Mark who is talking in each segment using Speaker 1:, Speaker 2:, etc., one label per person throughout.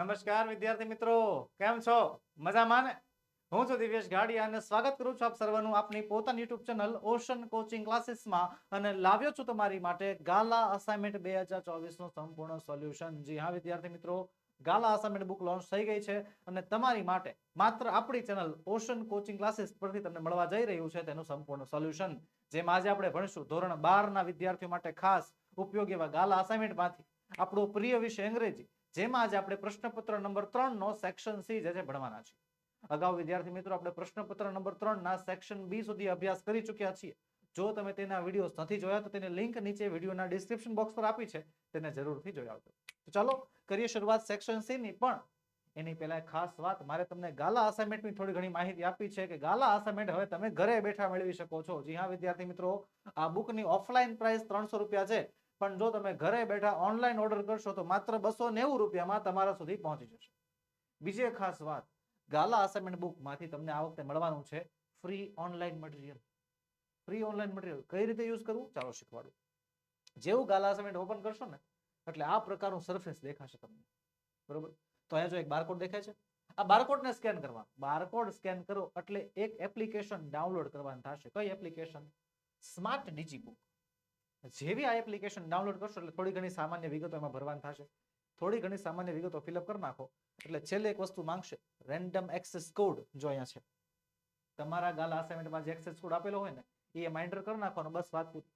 Speaker 1: નમસ્કાર, વિદ્યાર્થી મિત્રો. કેમ છો? મજામાં ને? હું છું દિવ્યેશ ગાડિયા અને સ્વાગત કરું છું આપ સર્વનું આપની પોતાની યુટ્યુબ ચેનલ ઓશન કોચિંગ ક્લાસીસમાં અને લાવ્યો છું તમારી માટે ગાલા અસાઇનમેન્ટ બે હજાર ચોવીસનું સંપૂર્ણ સોલ્યુશન જી હા, વિદ્યાર્થી મિત્રો, ગાલા અસાઇનમેન્ટ બુક લોન્ચ થઈ ગઈ છે અને તમારી માટે માત્ર આપણી ચેનલ ઓશન કોચિંગ ક્લાસીસ પરથી તમને મળવા જઈ રહ્યું છે તેનું સંપૂર્ણ સોલ્યુશન જેમાં આજે આપણે ભણીશું ધોરણ બાર ના વિદ્યાર્થીઓ માટે ખાસ ઉપયોગી એવા ગાલા અસાઇનમેન્ટમાંથી આપણો પ્રિય વિષય અંગ્રેજી. જેમાં આજે આપણે પ્રશ્નપત્ર નંબર ત્રણ નો સેક્શન સી જે છે ભણવાના છીએ. અગાઉ વિદ્યાર્થી મિત્રો આપણે પ્રશ્નપત્ર નંબર ત્રણ ના સેક્શન બી સુધી અભ્યાસ કરી ચૂક્યા છીએ. જો તમે તેના વિડીયોઝ નથી જોયા તો તેની લિંક નીચે વિડીયોના ડિસ્ક્રિપ્શન બોક્સ પર આપી છે. તેને જરૂરથી જોઈ આવજો. ચાલો કરીએ શરૂઆત સેક્શન સી ની. પણ એની પહેલા ખાસ વાત. મારે તમને ગાલા અસાઇનમેન્ટની થોડી ઘણી માહિતી આપી છે કે ગાલા અસાઇનમેન્ટ હવે તમે ઘરે બેઠા મેળવી શકો છો. જી હા, વિદ્યાર્થી મિત્રો, આ બુકની ઓફલાઈન પ્રાઇસ ત્રણસો રૂપિયા છે. પણ જો તમે ઘરે બેઠા ઓનલાઈન ઓર્ડર કરશો તો માત્ર બસો નેવું રૂપિયામાં તમારા સુધી પહોંચી જશે. બીજી ખાસ વાત, ગાલા અસાઇનમેન્ટ બુકમાંથી તમને આ વખતે મળવાનું છે free online material free online material કઈ રીતે યુઝ કરવું? ચાલો શીખવાડું. જેવું ગાલા અસાઇનમેન્ટ ઓપન કરશો ને, એટલે આ પ્રકારનું સરફેસ દેખાશે તમને. બરોબર? તો અહીંયા જો એક બારકોડ દેખાય છે. આ બારકોડને સ્કેન કરવા. બારકોડ સ્કેન કરો એટલે એક એપ્લિકેશન ડાઉનલોડ કરવાની થશે. કઈ એપ્લિકેશન સ્માર્ટ ડીજી બુક જેવી આ એપ્લિકેશન ડાઉનલોડ કરશો એટલે થોડી ઘણી સામાન્ય વિગતો એમાં ભરવાની થશે. થોડી ઘણી સામાન્ય વિગતો ફિલઅપ કરી નાખો. એટલે છેલ્લે એક વસ્તુ માંગશે. રેન્ડમ એક્સેસ કોડ જો અહીંયા છે. તમારા ગાલા અસાઇનમેન્ટમાં જે એક્સેસ કોડ આપેલો હોય ને, એ એમાં કરી નાખવાનો, બસ વાત પૂરી.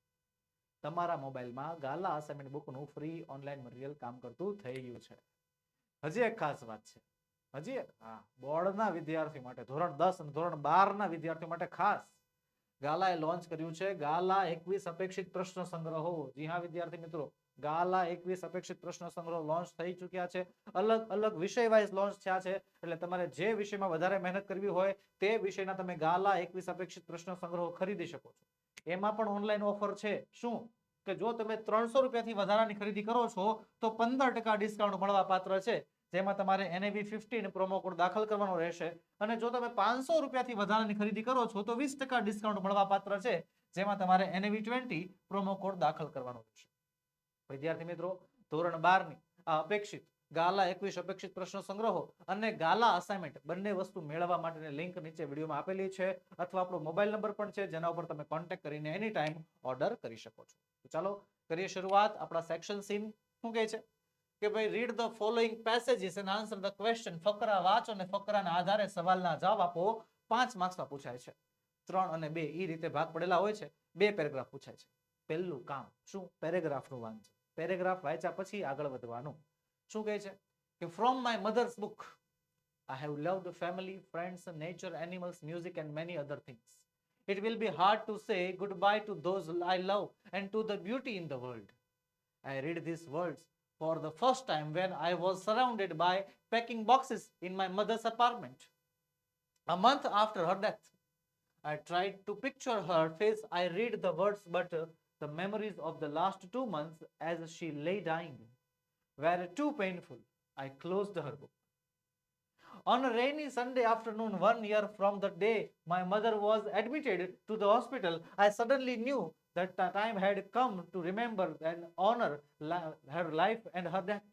Speaker 1: તમારા મોબાઈલમાં ગાલા અસાઇનમેન્ટ બુકનું ફ્રી ઓનલાઈન મટીરિયલ કામ કરતું થઈ ગયું છે. હજી એક ખાસ વાત છે. હજી એક હા, બોર્ડના વિદ્યાર્થી માટે, ધોરણ દસ અને ધોરણ બાર ના વિદ્યાર્થીઓ માટે ખાસ ગાલાએ લોન્ચ કર્યું છે. ગાલા એકવીસ અપેક્ષિત પ્રશ્ન સંગ્રહો. જી હા, વિદ્યાર્થી મિત્રો. ગાલા એકવીસ અપેક્ષિત પ્રશ્ન સંગ્રહ લોન્ચ થઈ ચૂક્યા છે. અલગ અલગ વિષય વાઇઝ લોન્ચ થયા છે. એટલે તમારે જે વિષયમાં વધારે મહેનત કરવી હોય, તે વિષયના તમે ગાલા એકવીસ અપેક્ષિત પ્રશ્ન સંગ્રહો ખરીદી શકો છો. એમાં પણ ઓનલાઈન ઓફર છે. શું? કે જો તમે ત્રણસો રૂપિયાથી વધારાની ખરીદી કરો છો, તો પંદર ડિસ્કાઉન્ટ મળવા પાત્ર છે. જેમાં તમારે એનએવી ફિફ્ટીન પ્રોમો કોડ દાખલ કરવાનો રહેશે. અને જો તમે પાંચસો રૂપિયાથી વધારાની ખરીદી કરો છો, તો વીસ ટકા ડિસ્કાઉન્ટ મળવા પાત્ર છે, જેમાં તમારે એનએવી ટ્વેન્ટી પ્રોમો કોડ દાખલ કરવાનો રહેશે. વિદ્યાર્થી મિત્રો, ધોરણ બારની આ અપેક્ષિત ગાલા એકવીસ અપેક્ષિત પ્રશ્ન સંગ્રહો અને ગાલા અસાઇનમેન્ટ બંને વસ્તુ મેળવવા માટેની લિંક નીચે વિડીયોમાં આપેલી છે, અથવા આપણો મોબાઈલ નંબર પણ છે, જેના ઉપર તમે કોન્ટેક્ટ કરીને એની ટાઈમ ઓર્ડર કરી શકો છો. ચાલો કરીએ શરૂઆત. આપણા સેક્શન સીન શું કહે છે? કે ભાઈ read the following passages and answer the question ફકરા વાંચો અને ફકરાના આધારે સવાલના જવાબ આપો. પાંચ માર્ક્સમાં પૂછાય છે. ત્રણ અને બે એ રીતે ભાગ પડેલા હોય છે. બે પેરેગ્રાફ પૂછાય છે. પહેલું કામ શું? પેરેગ્રાફનું વાંચો પેરેગ્રાફ વાંચ્યા પછી આગળ વધવાનું. શું કહે છે? કે from my mother's book I have loved family friends nature animals music and many other things It will be hard to say goodbye to those I love and to the beauty in the world. I read these words for the first time when I was surrounded by packing boxes in my mother's apartment. A month after her death, I tried to picture her face. I read the words, but uh, the memories of the last two months as she lay dying were too painful. I closed her book. On a rainy Sunday afternoon, one year from the day my mother was admitted to the hospital, I suddenly knew that the time had come to remember and honor li- her life and her death.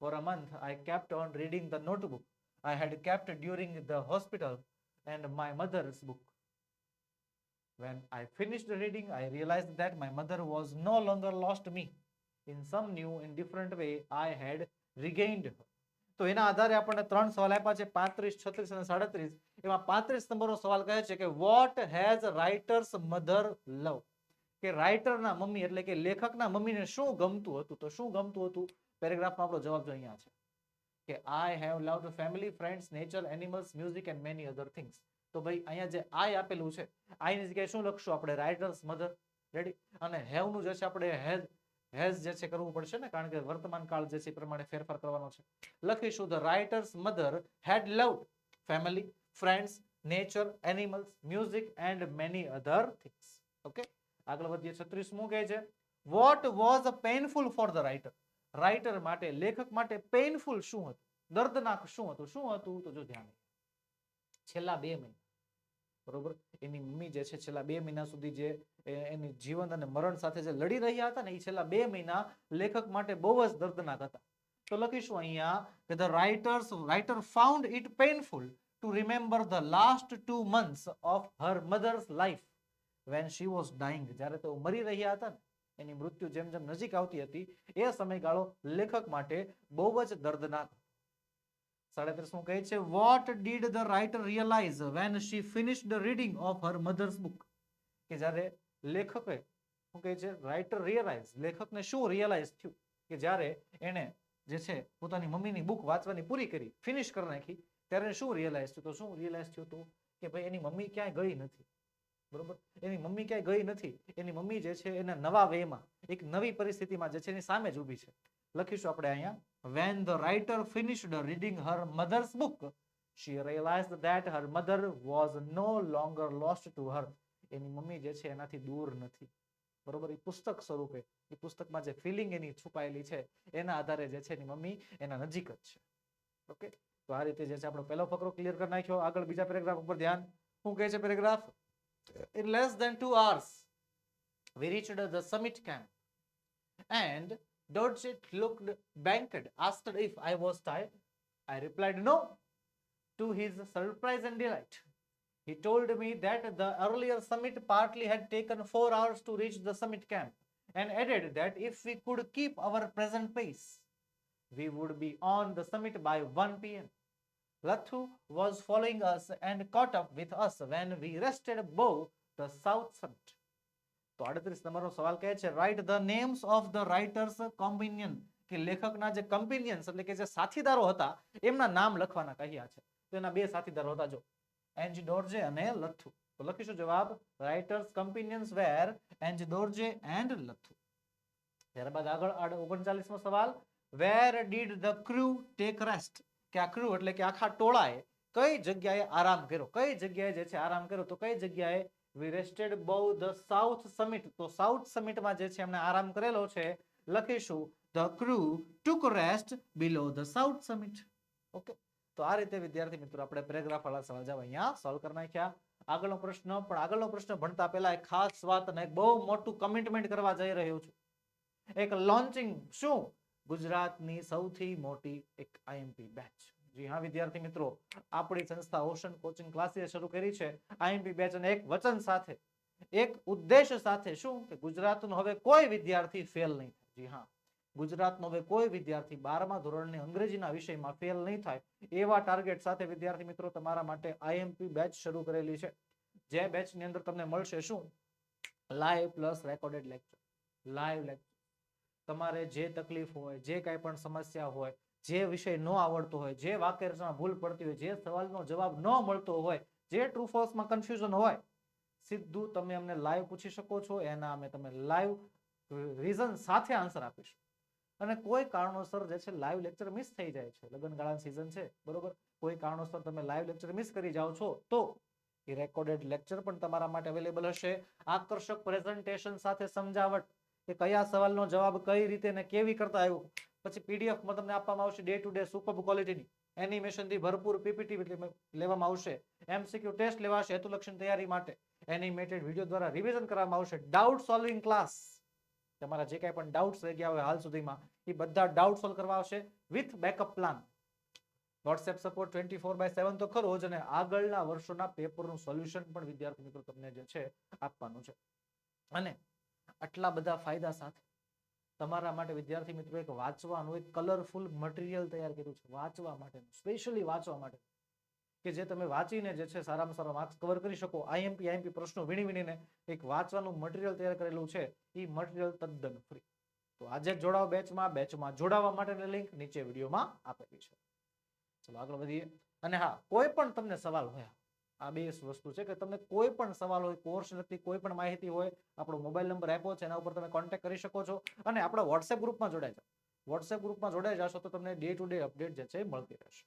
Speaker 1: For a month, I kept on reading the notebook I had kept during the hospital and my mother's book. When I finished reading, I realized that my mother was no longer lost me. In some new and different way, I had regained her. તો એના આધારે આપણને ત્રણ સવાલ આપ્યા છે પાંત્રીસ છત્રીસ અને સાડત્રીસ એમાં પાંત્રીસ નંબરનો સવાલ કહે છે કે what has writers mother love કે રાઇટરના મમ્મી એટલે કે લેખકના મમ્મીને શું ગમતું હતું? તો શું ગમતું હતું? પેરેગ્રાફમાં આપણો જવાબ જો અહીંયા છે. કે I have loved family friends nature animals music and many other things તો ભાઈ અહીંયા જે આઈ આપેલું છે આઈની જગ્યાએ શું લખશું આપણે? રાઇટર્સ મધર રેડી અને હેવનું જે છે આપણે હેઝ હેઝ જે છે કરવું પડશે ને? કારણ કે વર્તમાન કાળ જે છે એ પ્રમાણે ફેરફાર કરવાનો છે. લખીશું the writer's mother had loved family friends nature animals music and many other things okay આગળ વધીએ છત્રીસમું કહે છે? What was painful for the writer writer માટે, લેખક માટે પેનફુલ શું હતું? દર્દનાક શું હતું? શું હતું? તો જો ધ્યાન છેલ્લા બે મહિના. બરોબર? એની મમ્મી જે છે, છેલ્લા બે મહિના સુધી જે એની જીવન અને મરણ સાથે જે લડી રહ્યા હતા ને એ છેલ્લા બે મહિના લેખક માટે બહુ જ દર્દનાક હતા. તો લખીશું અહીંયા કે the writer's writer found it painful to remember the last two months of her mother's life when she was dying જ્યારે તેઓ મરી રહ્યા હતા ને, એની મૃત્યુ જેમ જેમ નજીક આવતી હતી, એ સમયગાળો લેખક માટે બહુ જ દર્દનાક સાડત્રીસમું કહે છે what did the writer realise when she finish the reading of her mother's book કે જ્યારે લેખકે, શું કહે છે રાઇટર રિયલાઇઝ લેખકને શું રિયલાઇઝ થયું? કે જ્યારે એણે જે છે, પોતાની મમ્મીની બુક વાંચવાની પૂરી કરી ફિનિશ કરી નાખી, ત્યારે શું રિયલાઇઝ થયું? તો શું રિયલાઇઝ થયું હતું કે ભાઈ, એની મમ્મી ક્યાંય ગઈ નથી. બરોબર? એની મમ્મી ક્યાંય ગઈ નથી. એની મમ્મી જે છે એના નવા વેમાં, એક નવી પરિસ્થિતિમાં જે છે એની સામે જ ઊભી છે. લખીશું આપણે અહીંયા. When the writer finished reading her mother's book she realise that her mother was no longer lost to her એની મમ્મી જે છે એનાથી દૂર નથી. બરોબર? એ પુસ્તક સ્વરૂપે, એ પુસ્તકમાં જે ફિલિંગ એની છુપાયેલી છે, એના આધારે જે છે એની મમ્મી એના નજીક જ છે. ઓકે તો આ રીતે જે છે આપણો પહેલો ફકરો ક્લિયર કરી નાખ્યો. આગળ બીજા પેરેગ્રાફ ઉપર ધ્યાન. શું કહે છે paragraph in less than 2 hours we reached the summit camp and Dodgett looked banked asked if I was tired I replied no to his surprise and delight. He told me that the earlier summit partly had taken four hours to reach the summit camp and added that if we could keep our present pace, we would be on the summit by 1 pm. Lathu was following us and caught up with us when we rested above the south summit. તો અડત્રીસ નંબરનો સવાલ કહે છે write the names of the writer's companion કે લેખકના જે કમ્પિનિયન્સ એટલે કે જે સાથીદારો હતા, એમના નામ લખવાના કહ્યા છે. તો એના બે સાથીદારો હતા, જો એન્જ ડોર્જે અને લથુ તો લખીશું જવાબ રાઇટર્સ કમ્પિનિયન્સ વેર એન્જ ડોર્જે એન્ડ લથુ ત્યારબાદ આગળ ઓગણચાલીસમો સવાલ where did the crew take rest કે આ ક્રૂ એટલે કે આખા ટોળાએ કઈ જગ્યાએ આરામ કર્યો? કઈ જગ્યાએ જે છે આરામ કર્યો? તો કઈ જગ્યાએ? We rested below the south summit તો સાઉથ સમિટમાં જે છે એમને આરામ કરેલો છે, લખીશું the crew took rest below the south summit okay તો આ રીતે, વિદ્યાર્થી મિત્રો, આપણે પેરેગ્રાફ વાળા સવાલ જવાબ અહીંયા સોલ્વ કરી નાખ્યા. આગળનો પ્રશ્ન, પણ આગળનો પ્રશ્ન ભણતા પહેલા એક ખાસ વાત અને એક બહુ મોટું કમિટમેન્ટ કરવા જઈ રહ્યો છું. એક લોન્ચિંગ શું? ગુજરાતની સૌથી મોટી એક આઈએમપી બેચ જી હા, વિદ્યાર્થી મિત્રો, આપણી સંસ્થા ઓશન કોચિંગ ક્લાસીસ શરૂ કરી છે. આઈએમપી બેચ અને એક વચન સાથે, એક ઉદ્દેશ સાથે શું? કે ગુજરાતનો હવે કોઈ વિદ્યાર્થી ફેલ નહીં થાય. જી હા, ગુજરાતનો હવે કોઈ વિદ્યાર્થી બારમા ધોરણની અંગ્રેજીના વિષયમાં ફેલ નહીં થાય. એવા ટાર્ગેટ સાથે વિદ્યાર્થી મિત્રો, તમારા માટે આઈએમપી બેચ શરૂ કરેલી છે. જે બેચની અંદર તમને મળશે શું? Live plus recorded lecture live lecture તમારે જે તકલીફ હોય, જે કાંઈ પણ સમસ્યા હોય, જે વિષય ન આવડતો હોય, જે વાક્ય ભૂલ પડતી હોય, જે સવાલનો જવાબ ન મળતો હોય, જે ટ્રુ ફોલ્સમાં કન્ફ્યુઝન હોય, સીધું તમે અમને લાઈવ પૂછી શકો છો, એના અમે તમે લાઈવ રીઝન સાથે આન્સર આપીશું. અને કોઈ કારણોસર જે છે લાઈવ લેક્ચર મિસ થઈ જાય છે. લગ્નગાળાની સિઝન છે, બરોબર? કોઈ કારણોસર તમે લાઈવ લેક્ચર મિસ કરી જાઓ છો, તો એ રેકોર્ડેડ લેક્ચર પણ તમારા માટે અવેલેબલ હશે. આકર્ષક પ્રેઝન્ટેશન સાથે સમજાવટ. કે કયા સવાલનો જવાબ કઈ રીતે ને કેવી કરતા આવ્યું? પછી પીડીએફમાં તમને આપવામાં આવશે ડે ટુ ડે સુપર ક્વોલિટીની. એનિમેશનથી ભરપૂર પીપીટી લેવામાં આવશે. એમસીક્યુ ટેસ્ટ લેવાશે હેતુલક્ષણ તૈયારી માટે. એનિમેટેડ વીડિયો દ્વારા રિવિઝન કરવામાં આવશે. ડાઉટ સોલ્વિંગ ક્લાસ તમારા જે કાંઈ પણ ડાઉટ્સ રહી ગયા હોય હાલ સુધીમાં, એ બધા ડાઉટ સોલ્વ કરવા આવશે with backup plan WhatsApp support twenty four by seven તો ખરો જ અને આગળના વર્ષોના પેપરનું સોલ્યુશન પણ વિદ્યાર્થી મિત્રો તમને જે છે આપવાનું છે. અને આટલા બધા ફાયદા સાથે. તમારા માટે વિદ્યાર્થી મિત્રો એક વાંચવાનું એક કલરફુલ મટીરિયલ તૈયાર કર્યું છે. વાંચવા માટેનું સ્પેશિયલી વાંચવા માટે. કે જે તમે વાંચીને જે છે સારામાં સારા માર્ક્સ કવર કરી શકો. આઈએમપી આઈએમપી પ્રશ્નો વીણી વીણીને એક વાંચવાનું મટીરિયલ તૈયાર કરેલું છે. એ મટીરિયલ તદ્દન ફ્રી તો આજે જોડાવો બેચમાં બેચમાં જોડાવા માટેની લિંક નીચે વિડીયોમાં આપેલી છે. ચલો આગળ વધીએ. અને હા, કોઈ પણ તમને સવાલ હોય આ બે વસ્તુ છે કે તમને કોઈ પણ સવાલ હોય કોર્સ લગતી કોઈ પણ માહિતી હોય, આપણો મોબાઈલ નંબર આપ્યો છે, એના ઉપર તમે કોન્ટેક્ટ કરી શકો છો અને આપણા વોટ્સએપ ગ્રુપમાં જોડાઈ જાઓ. વોટ્સએપ ગ્રુપમાં જોડાઈ જશો તો તમને ડે ટુ ડે અપડેટ જે છે મળતી રહેશે.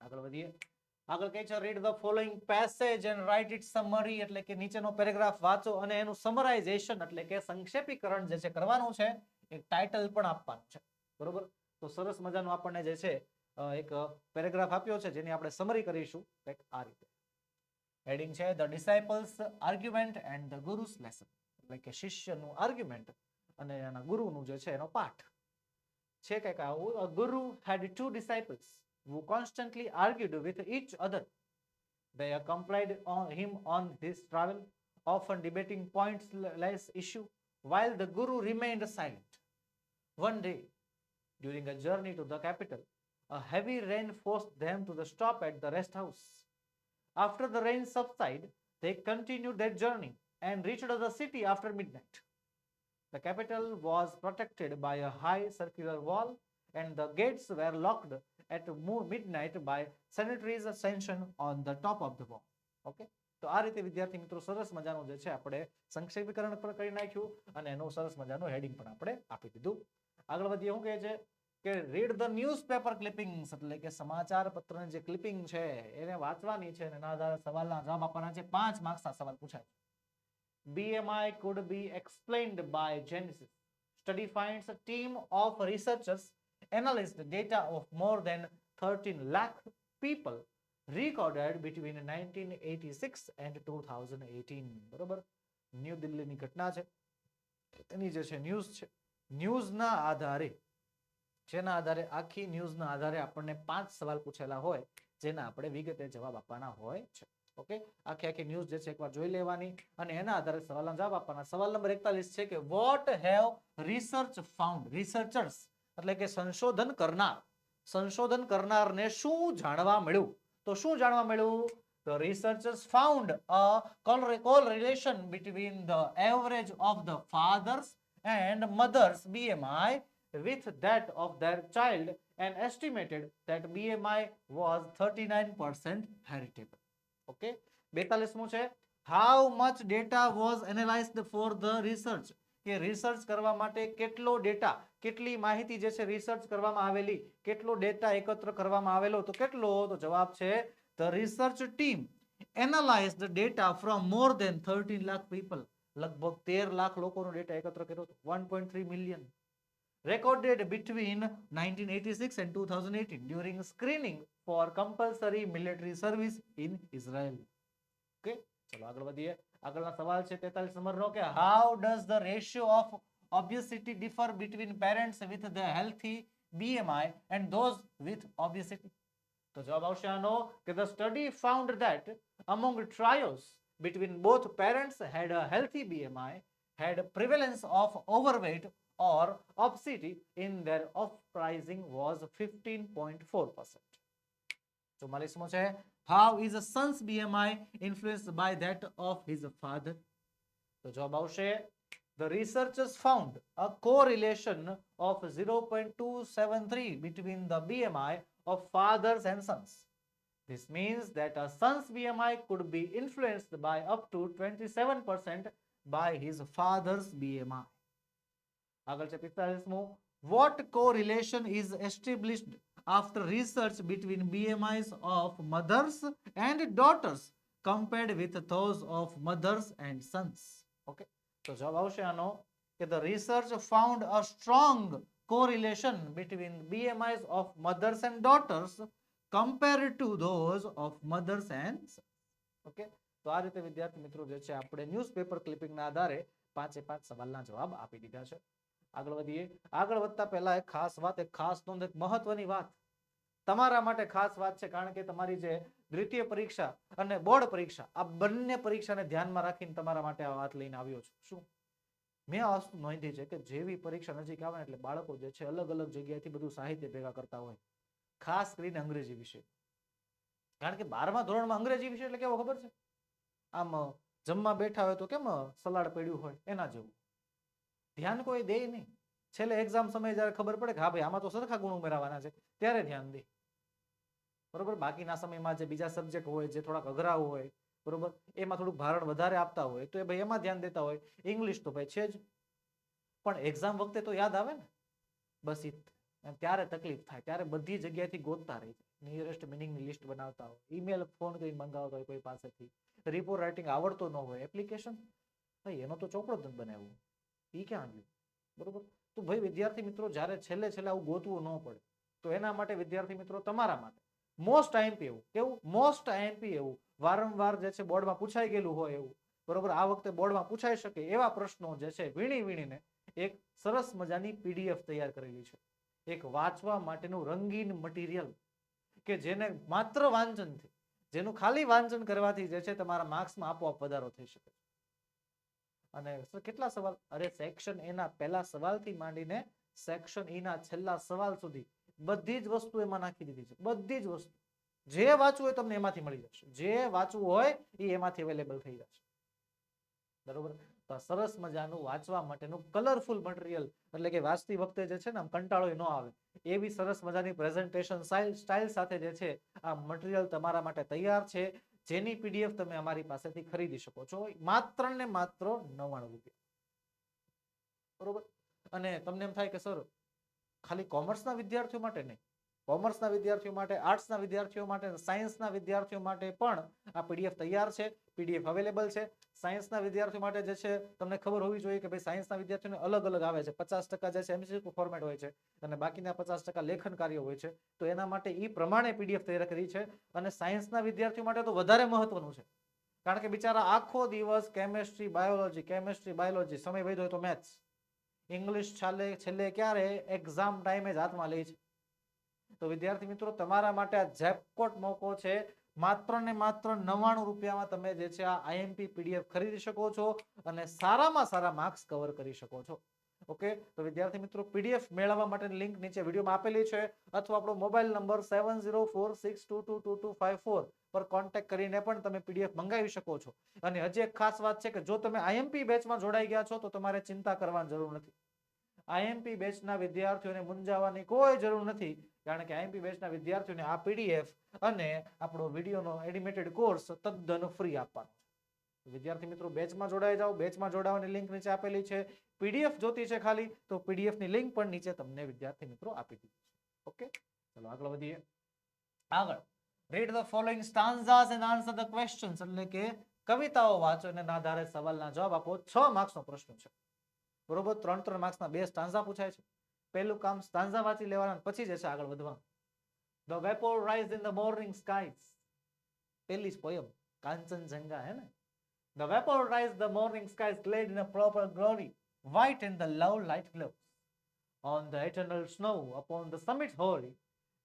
Speaker 1: આગળ વધીએ. આગળ કહે છે read the following passage and write it summary એટલે કે નીચેનો પેરેગ્રાફ વાંચો અને એનું સમરાઇઝેશન એટલે કે સંક્ષેપીકરણ જે છે કરવાનું છે એક ટાઇટલ પણ આપવાનું છે. બરોબર? તો સરસ મજાનું આપણને જે છે એક પેરેગ્રાફ આપ્યો છે જેની આપણે સમરી કરીશું કંઈક આ રીતે હેડિંગ છે the disciple's argument and the guru's lesson એટલે કે શિષ્યનું આર્ગ્યુમેન્ટ અને એના ગુરુનું જે છે એનો પાઠ છે કંઈક આવું a guru had two disciples who constantly argued with each other they accompanied on him on his travel often debating pointless issue while the guru remained silent one day during a journey to the capital a heavy rain forced them to the stop at the rest house after the rain subsided they continued their journey and reached the city after midnight the capital was protected by a high circular wall, and the gates were locked at midnight by sentries ascension on the top of the wall. Okay? તો આ રીતે વિદ્યાર્થી મિત્રો સરસ મજાનું જે છે આપણે સંક્ષેપીકરણ પણ કરી નાખ્યું અને એનું સરસ મજાનું હેડિંગ પણ આપણે આપી દીધું આગળ વધીએ શું કહે છે કે read the news paper clippings એટલે કે સમાચાર પત્રની જે ક્લિપિંગ છે એને વાંચવાની છે અને એના આધારે સવાલના જવાબ આપવાના છે પાંચ માર્ક્સના સવાલ પૂછાય. BMI could be explained by Genesis. Study finds a team of researchers analyzed data of more than 13 lakh people recorded between 1986 and 2018. બરોબર ન્યૂ દિલ્હીની ઘટના છે એની જે છે ન્યૂઝ છે ન્યૂઝના આધારે જેના આધારે આખી ન્યૂઝના આધારે આપણને પાંચ સવાલ પૂછેલા હોય, જેના આપણે વિગતે જવાબ આપવાના હોય છે. ઓકે? આખી આખી ન્યૂઝ જે છે એકવાર જોઈ લેવાની અને એના આધારે સવાલના જવાબ આપવાના. સવાલ નંબર એકતાલીસ છે કે what have research found researchers એટલે કે સંશોધન કરનાર. સંશોધન કરનારને શું જાણવા મળ્યું? તો શું જાણવા મળ્યું? The researchers found a correlation between the average of the fathers and mothers BMI with that of their child and estimated that BMI was 39% heritable. Okay. બેતાલીસમું છે. How much data was analysed for the research કે research કરવા માટે કેટલો data કેટલી માહિતી જે છે રિસર્ચ કરવામાં આવેલી, કેટલો ડેટા એકત્ર કરવામાં આવેલો, તો કેટલો? તો જવાબ છે the research team analyse the data from more than thirteen lakh people લગભગ તેર લાખ લોકોનો ડેટા એકત્ર કર્યો હતો. One point three million recorded between 1986 and 2018 during screening for compulsory military service in Israel. Okay, ચલો આગળ વધીએ આગળના સવાલ છે 43 નંબરનો કે how does the ratio of obesity differ between parents with the healthy BMI and those with obesity? તો જવાબ આવશે આનો કે the study found that among trials between both parents had a healthy BMI had prevalence of overweight or obesity in their offspring was 15.4%. ચુમ્માલીસમો છે how is a son's BMI influenced by that of his father? તો જવાબ આવશે the researchers found a correlation of 0.273 between the BMI of fathers and sons. This means that a son's BMI could be influenced by up to 27% by his father's BMI. આગળ છે પિસ્તાલીસમું what correlation is established after research between BMIs of mothers and daughters compared with those of mothers and sons okay તો જવાબ આવશે આનો કે research found a strong correlation between BMIs of mothers and daughters compared to those of mothers and sons okay તો આ રીતે વિદ્યાર્થી મિત્રો જે છે આપણે ન્યૂઝપેપર ક્લિપિંગના આધારે પાંચે પાંચ સવાલના જવાબ આપી દીધા છે આગળ વધીએ. આગળ વધતા પહેલા એક ખાસ વાત, એક ખાસ નોંધ, એક મહત્વની વાત. તમારા માટે ખાસ વાત છે કારણ કે તમારી જે દ્વિતીય પરીક્ષા અને બોર્ડ પરીક્ષા, આ બંને પરીક્ષાને ધ્યાનમાં રાખીને તમારા માટે આ વાત લઈને આવ્યો છું. શું? મેં આ વસ્તુ નોંધી છે કે જેવી પરીક્ષા નજીક આવે એટલે બાળકો જે છે અલગ અલગ જગ્યાએથી બધું સાહિત્ય ભેગા કરતા હોય. ખાસ કરીને અંગ્રેજી વિશે. કારણ કે બારમા ધોરણમાં અંગ્રેજી વિશે એટલે કેવો ખબર છે? આમ, જમવા બેઠા હોય તો કેમ સલાડ પડ્યું હોય, એના જેવું. ધ્યાન કોઈ દે નહીં. છેલ્લે એક્ઝામ સમયે જ્યારે ખબર પડે કે હા ભાઈ, આમાં તો સરખા ગુણ ઉમેરાવાના છે, ત્યારે ધ્યાન દે. બરોબર? બાકીના સમયમાં જે બીજા સબ્જેક્ટ હોય, જે થોડાક અઘરા હોય, બરોબર? એમાં થોડુંક ભારણ વધારે આપતા હોય, તો એ ભાઈ એમાં ધ્યાન દેતા હોય. ઇંગ્લિશ તો ભાઈ છે જ. પણ એક્ઝામ વખતે તો યાદ આવે ને? બસ જ. ત્યારે તકલીફ થાય. ત્યારે બધી જગ્યાએથી ગોતતા રહી નિયરેસ્ટ મિનિંગની લિસ્ટ બનાવતા હોય. ઈમેલ ફોન કરી મંગાવતા હોય કોઈ પાસેથી. રિપોર્ટ રાઇટિંગ આવડતો ન હોય. એપ્લિકેશન ભાઈ, એનો તો ચોપડો જ બનાવ્યો. ઈ ક્યાં ગયું? બરોબર? તો ભાઈ વિદ્યાર્થી મિત્રો, જ્યારે છેલ્લે છેલ્લે આવું ગોતવું ન પડે, તો એના માટે વિદ્યાર્થી મિત્રો તમારા માટે. મોસ્ટ આઈએમપી એવું. કેવું? મોસ્ટ આઈએમપી એવું. વારંવાર જે છે બોર્ડમાં પૂછાઈ ગયેલું હોય એવું. બરોબર? આ વખતે બોર્ડમાં પૂછાઈ શકે એવા પ્રશ્નો જે છે વીણી વીણીને એક સરસ મજાની પીડીએફ તૈયાર કરેલી છે. એક વાંચવા માટેનું રંગીન મટીરિયલ કે જેને માત્ર વાંચનથી, જેનું ખાલી વાંચન કરવાથી જે છે તમારા માર્ક્સમાં આપોઆપ વધારો થઈ શકે અને કેટલા સવાલ? અરે સેક્શન એના પહેલા સવાલથી માંડીને સેક્શન ઈ છેલ્લા સવાલ સુધી બધી જ વસ્તુ એમાં નાખી દીધી છે. બધી જ વસ્તુ. જે વાંચવું હોય તમને એમાંથી મળી જશે. જે વાંચવું હોય એ એમાંથી અવેલેબલ થઈ જશે. બરોબર? તો સરસ મજાનું વાંચવા માટેનું કલરફુલ મટીરિયલ એટલે કે વાંચતી વખતે જે છે ને આમ કંટાળો ન આવે. એવી સરસ મજાની પ્રેઝન્ટેશન સ્ટાઇલ સાથે જે છે, આ મટીરિયલ તમારા માટે તૈયાર છે. જેની પીડીએફ તમે અમારી પાસેથી ખરીદી શકો છો. માત્ર ને માત્ર નવ્વાણું રૂપિયા. બરોબર? અને તમને એમ થાય કે, સર, ખાલી કોમર્સના વિદ્યાર્થીઓ માટે નહીં. કોમર્સના વિદ્યાર્થીઓ માટે, આર્ટ્સના વિદ્યાર્થીઓ માટે, સાયન્સના વિદ્યાર્થીઓ માટે પણ આ પીડીએફ તૈયાર છે. પીડીએફ અવેલેબલ છે. સાયન્સના વિદ્યાર્થીઓ માટે જે છે, તમને ખબર હોવી જોઈએ કે ભાઈ સાયન્સના વિદ્યાર્થીઓને અલગ અલગ આવે છે. પચાસ ટકા જે છે, એમસીક્યુ ફોર્મેટ હોય છે અને બાકીના પચાસ ટકા લેખન કાર્ય હોય છે. તો એના માટે એ પ્રમાણે પીડીએફ તૈયાર કરી છે અને સાયન્સના વિદ્યાર્થીઓ માટે તો વધારે મહત્વનું છે. કારણ કે બિચારા આખો દિવસ કેમેસ્ટ્રી, બાયોલોજી કેમેસ્ટ્રી, બાયોલોજી, સમય વધ્યો હોય તો મેથ્સ. ઇંગ્લિશ છાલે, છેલ્લે ક્યારે? એક્ઝામ ટાઈમે જ હાથમાં લે છે. તો વિદ્યાર્થી મિત્રો, તમારા માટે આ જેપકોટ મોકો છે. માત્ર ને માત્ર નવ્વાણું રૂપિયામાં તમે જે છે આ આઈએમપી પીડીએફ ખરીદી શકો છો અને સારામાં સારા માર્ક્સ કવર કરી શકો છો. ઓકે? તો વિદ્યાર્થી મિત્રો, પીડીએફ મેળવવા માટેની લિંક નીચે વિડીયોમાં આપેલી છે અથવા આપણો mobile number seven zero four six two two two two five four પર કોન્ટેક્ટ કરીને પણ તમે પીડીએફ મંગાવી શકો છો. અને હજી એક ખાસ વાત છે કે જો તમે આઈએમપી બેચમાં જોડાઈ ગયા છો તો તમારે ચિંતા કરવાની જરૂર નથી. આઈએમપી બેચના વિદ્યાર્થીઓને મૂંઝાવાની કોઈ જરૂર નથી. કારણ કે આઈએમપી બેચના વિદ્યાર્થીઓને આ પીડીએફ અને આપણો વિડીયોનો એનિમેટેડ કોર્સ તદ્દન ફ્રી આપવાનો વિદ્યાર્થી મિત્રો, બેચમાં જોડાઈ જાઓ. બેચમાં જોડાવાની લિંક નીચે આપેલી છે. પીડીએફ જોતી છે ખાલી, તો પીડીએફની લિંક પણ નીચે તમને વિદ્યાર્થી મિત્રો આપી દીધી ઓકે? ચલો, આગળ વધીએ. આગળ. Read the following stanzas and answer the questions એટલે કે કવિતાઓ વાંચો અને આધારે સવાલના જવાબ આપો. છ માર્ક્સનો પ્રશ્ન છે. બરોબર? ત્રણ ત્રણ માર્ક્સના બે સ્ટાન્ઝા પૂછાય છે. પહેલું કામ સ્ટાન્ઝા વાંચી લેવાના પછી જે છે આગળ વધવાનું the vapour rise in the morning skies પહેલી જ પોયમ કાંચનજંગા હે ને the vapour rise the morning skies glad in a proper glory white in the love light glows on the eternal snow upon the summit hoary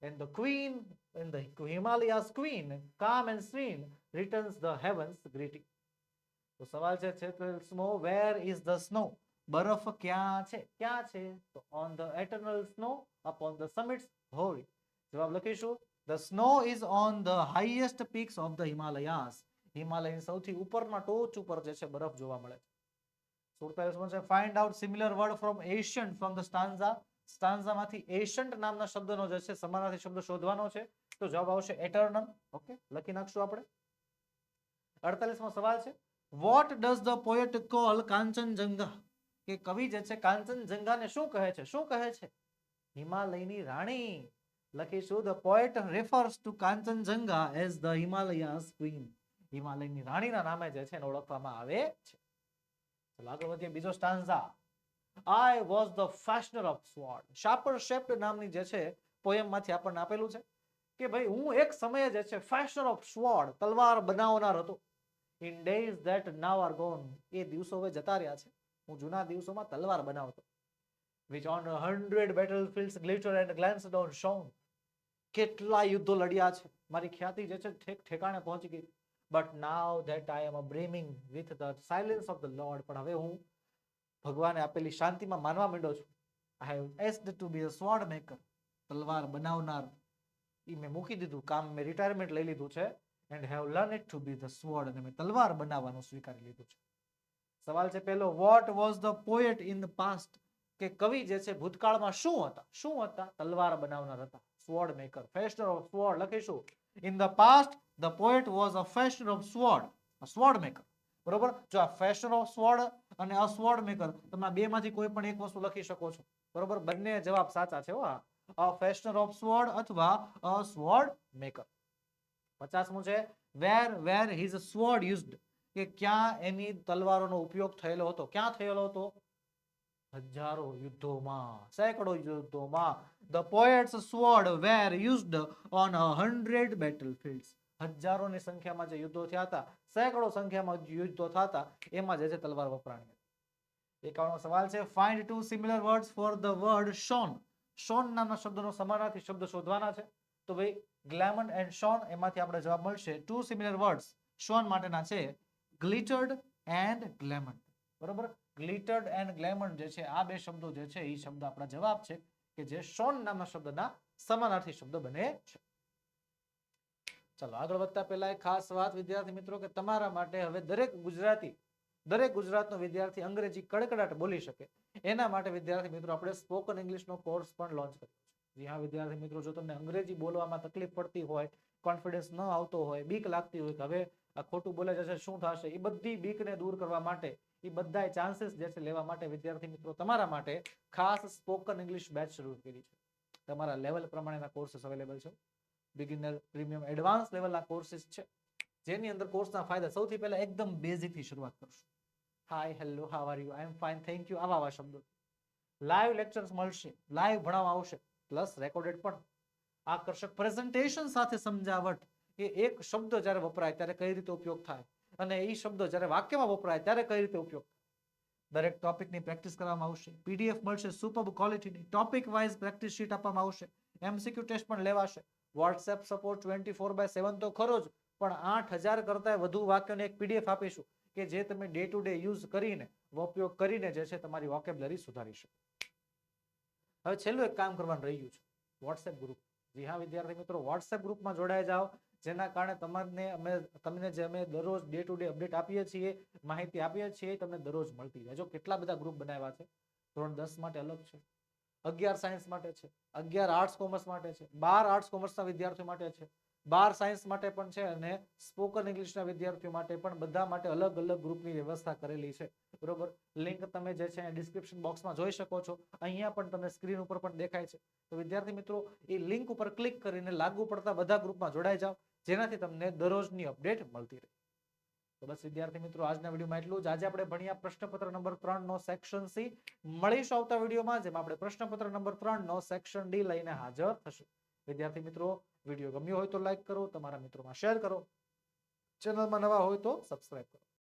Speaker 1: and the queen in the himalayas queen calm and serene returns the heavens greeting તો સવાલ છે છેલ્લો where is the snow બરફ ક્યાં છે? ક્યાં છે? તો on the eternal snow upon the summits hoary જવાબ લખીશું. The snow is on the highest peaks of the Himalayas હિમાલયની સૌથી ઉપરના ટોચ ઉપર જે છે બરફ જોવા મળે છે. સુડતાલીસમો છે find out similar word from ancient from the stanza સ્ટાન્ઝામાંથી ancient નામના શબ્દનો જે છે સમાનાર્થી શબ્દ શોધવાનો છે. તો જવાબ આવશે એટર્નલ ઓકે લખી નાખશું આપણે. અડતાલીસમો સવાલ છે what does the poet call Kanchenjunga કે કવિ જે છે કાંચનજંગાને શું કહે છે? શું કહે છે? હિમાલયની રાણી લખીશું the poet refers to Kanchenjunga as the Himalayas queen હિમાલયની રાણીના નામે જે છે એને ઓળખવામાં આવે છે. ચલો આગળ વધીએ, બીજો stanza I was the fashioner of sword shaper shaped નામની જે છે પોયમમાંથી આપણને આપેલું છે કે ભાઈ, હું એક સમયે જે છે ફેશનર ઓફ સ્વોર્ડ તલવાર બનાવનાર હતો. In days that now are gone એ દિવસો હવે જતા રહ્યા છે. હું જૂના દિવસોમાં તલવાર બનાવતો. Which on a hundred battlefields, glitter and glanced on shone કેટલા યુદ્ધો લડ્યા છે. મારી ખ્યાતિ જે છે ઠેક ઠેકાણે પહોંચી ગઈ. But now that I am brimming with the silence of the lord પણ હવે હું ભગવાને આપેલી શાંતિમાં માનવા માંડ્યો છું. I have asked to be a sword maker તલવાર બનાવનાર. ઈ મેં મૂકી દીધું, કામ મેં રિટાયરમેન્ટ લઈ લીધું છે and have learn it to be the sword અને મેં તલવાર બનાવવાનું સ્વીકારી લીધું છે. સવાલ છે પહેલો what was the poet in the past કે કવિ જે છે ભૂતકાળમાં શું હતા? શું હતા? તલવાર બનાવનાર હતા. Sword maker fashioner of sword લખીશું. In the past the poet was a fashioner of sword sword maker બરોબર? જો આ ફેશનર ઓફ સ્વોર્ડ અને અ સ્વોર્ડ મેકર તમે બે માંથી કોઈ પણ એક વસ્તુ લખી શકો છો. બરોબર? બંને જવાબ સાચા છે હો અ ફેશનર ઓફ સ્વોર્ડ અથવા અ સ્વોર્ડ મેકર પચાસમું છે where where his sword used કે ક્યાં એની તલવારોનો ઉપયોગ થયેલો હતો? ક્યાં થયેલો હતો? હજારો યુદ્ધોમાં, સેંકડો યુદ્ધોમાં. The poet's sword were used on hundred battle field હજારોની સંખ્યામાં જે યુદ્ધો થયા હતા, સેંકડો સંખ્યામાં યુદ્ધો થતા એમાં જે છે તલવાર વપરાણી હતી. એકાવનમો સવાલ છે find two similar words for the word shone shone નામના શબ્દનો સમાનાર્થી શબ્દ શોધવાના છે. તો ભાઈ ગ્લેમન એન્ડ શોન એમાંથી આપણે જવાબ મળશે. ટુ સિમિલર વર્ડ્સ શોન માટેના છે. ગ્લિટર્ડ એન્ડ ગ્લેમન બરોબર? ગ્લિટર્ડ એન્ડ ગ્લેમન જે છે, આ બે શબ્દો જે છે એ શબ્દ આપણા જવાબ છે, કે જે શોન નામના શબ્દના સમાનાર્થી શબ્દ બને છે. ચલો, આગળ વધતા પહેલા એક ખાસ વાત વિદ્યાર્થી મિત્રો, કે તમારા માટે હવે દરેક ગુજરાતી, દરેક ગુજરાતનો વિદ્યાર્થી અંગ્રેજી કડકડાટ બોલી શકે. એના માટે વિદ્યાર્થી મિત્રો, આપણે સ્પોકન ઇંગ્લિશનો કોર્સ પણ લોન્ચ કર્યો છે. હા, વિદ્યાર્થી મિત્રો, જો તમને અંગ્રેજી બોલવામાં તકલીફ પડતી હોય, કોન્ફિડન્સ ન આવતો હોય, બીક લાગતી હોય કે હવે આ ખોટું બોલે જશે શું થશે? એ બધી બીકને દૂર કરવા માટે એ બધા ચાન્સીસ જે છે લેવા માટે વિદ્યાર્થી મિત્રો તમારા માટે ખાસ સ્પોકન ઇંગ્લિશ બેચ શરૂ કરી છે. તમારા લેવલ પ્રમાણેના કોર્સિસ અવેલેબલ છે. બિગિનર પ્રીમિયમ એડવાન્સ લેવલના કોર્સિસ છે. જેની અંદર કોર્સના ફાયદા સૌથી પહેલા એકદમ બેઝિકથી શરૂઆત કરશું. Hi hello how are you I am fine thank you આવા આવા શબ્દો. લાઈવ લેક્ચર્સ મળશે. લાઈવ ભણાવવા આવશે. પ્લસ રેકોર્ડેડ પણ. આકર્ષક પ્રેઝન્ટેશન સાથે સમજાવટ. એ એક શબ્દ જ્યારે વપરાય ત્યારે કઈ રીતે ઉપયોગ થાય? અને એ શબ્દ જ્યારે વાક્યમાં વપરાય ત્યારે કઈ રીતે ઉપયોગ દરેક ટોપિકની પ્રેક્ટિસ કરવામાં આવશે. પીડીએફ મળશે સુપર ક્વોલિટીની ટોપિક વાઇઝ પ્રેક્ટિસ શીટ આપવામાં આવશે. એમસીક્યુ ટેસ્ટ પણ લેવાશે. WhatsApp support twenty four by seven તો ખરો જ, પણ આઠ હજાર કરતા વધુ વાક્યોને એક પીડીએફ આપીશું કે જે તમે ડે ટુ ડે યુઝ કરીને ઉપયોગ કરીને જે છે તમારી વોકેબલરી સુધારી શકો. હવે છેલ્લું એક કામ કરવાનું રહ્યું છે. વોટ્સએપ ગ્રુપ જી હા, વિદ્યાર્થી મિત્રો વોટ્સએપ ગ્રુપમાં જોડાઈ જાઓ. જેના કારણે તમને અમે, તમને જે અમે દરરોજ ડે ટુ ડે અપડેટ આપીએ છીએ, માહિતી આપીએ છીએ તમને દરરોજ મળતી જાય જો કેટલા બધા ગ્રુપ બનાવ્યા છે? ધોરણ દસ માટે અલગ છે. અગિયાર સાયન્સ માટે છે. અગિયાર આર્ટ્સ કોમર્સ માટે છે. બાર આર્ટ્સ કોમર્સના વિદ્યાર્થીઓ માટે છે. બાર સાયન્સ માટે પણ છે અને સ્પોકન ઇંગ્લિશના વિદ્યાર્થીઓ માટે પણ બધા માટે અલગ અલગ ગ્રુપની વ્યવસ્થા કરેલી છે. બરોબર? લિંક તમે જે છે ડિસ્ક્રિપ્શન બોક્સમાં જોઈ શકો છો. અહીંયા પણ તમને સ્ક્રીન ઉપર પણ દેખાય છે. તો વિદ્યાર્થી મિત્રો, એ લિંક ઉપર ક્લિક કરીને લાગુ પડતા બધા ગ્રુપમાં જોડાઈ જાઓ. જેનાથી તમને દરરોજની અપડેટ મળતી રહે. તો બસ વિદ્યાર્થી મિત્રો, આજના વિડીયોમાં એટલું જ. આજે આપણે ભણ્યા પ્રશ્નપત્ર નંબર ત્રણ નો સેક્શન સી મળીશું આવતા વિડીયોમાં, જેમાં આપણે પ્રશ્નપત્ર નંબર ત્રણ નો સેક્શન ડી લઈને હાજર થશું. વિદ્યાર્થી મિત્રો, વીડિયો ગમ્યો હોય તો લાઈક કરો, તમારા મિત્રોમાં શેર કરો. ચેનલમાં નવા હોય તો સબસ્ક્રાઈબ કરો.